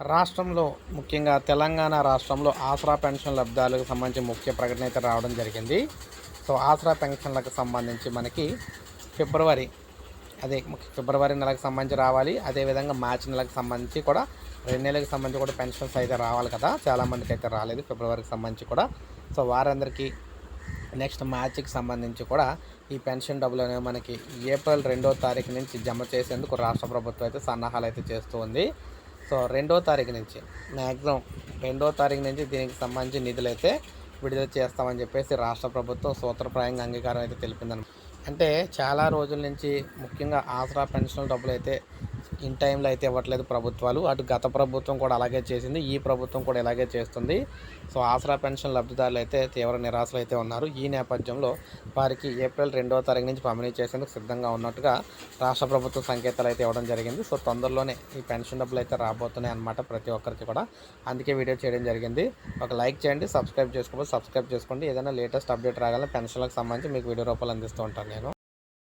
రాష్ట్రంలో ముఖ్యంగా తెలంగాణ రాష్ట్రంలో ఆసరా పెన్షన్ లబ్ధాలకు సంబంధించి ముఖ్య ప్రకటన అయితే రావడం జరిగింది. సో ఆసరా పెన్షన్లకు సంబంధించి మనకి ఫిబ్రవరి అదే ఫిబ్రవరి నెలకు సంబంధించి రావాలి. అదేవిధంగా మార్చి నెలకు సంబంధించి కూడా రెండు నెలలకు సంబంధించి కూడా పెన్షన్స్ అయితే రావాలి కదా. చాలామందికి అయితే రాలేదు ఫిబ్రవరికి సంబంధించి కూడా. సో వారందరికీ నెక్స్ట్ మార్చికి సంబంధించి కూడా ఈ పెన్షన్ డబ్బులు అనేవి మనకి ఏప్రిల్ రెండో తారీఖు నుంచి జమ చేసేందుకు రాష్ట్ర ప్రభుత్వం అయితే సన్నాహాలు అయితే చేస్తూ ఉంది. సో రెండో తారీఖు నుంచి మ్యాక్సిమం రెండో తారీఖు నుంచి దీనికి సంబంధించి నిధులు అయితే విడుదల చేస్తామని చెప్పేసి రాష్ట్ర ప్రభుత్వం సూత్రప్రాయంగా అంగీకారం అయితే తెలిపిందనమాట. అంటే చాలా రోజుల నుంచి ముఖ్యంగా ఆసరా పెన్షన్ డబ్బులు అయితే ఇన్ టైంలో అయితే ఇవ్వట్లేదు ప్రభుత్వాలు. అటు గత ప్రభుత్వం కూడా అలాగే చేసింది. ఈ ప్రభుత్వం కూడా ఇలాగే చేస్తుంది. సో ఆసరా పెన్షన్ లబ్ధిదారులు అయితే తీవ్ర నిరాశలు అయితే ఉన్నారు. ఈ నేపథ్యంలో వారికి ఏప్రిల్ రెండవ తారీఖు నుంచి పంపిణీ చేసేందుకు సిద్ధంగా ఉన్నట్టుగా రాష్ట్ర ప్రభుత్వం సంకేతాలు అయితే ఇవ్వడం జరిగింది. సో తొందరలోనే ఈ పెన్షన్ డబ్బులు అయితే రాబోతున్నాయి అనమాట ప్రతి ఒక్కరికి కూడా. అందుకే వీడియో చేయడం జరిగింది. ఒక లైక్ చేయండి సబ్స్క్రైబ్ చేసుకోకపోతే సబ్స్క్రైబ్ చేసుకోండి. ఏదైనా లేటెస్ట్ అప్డేట్ రాగానే పెన్షన్లకు సంబంధించి మీకు వీడియో రూపాయలు అందిస్తూ ఉంటాను నేను.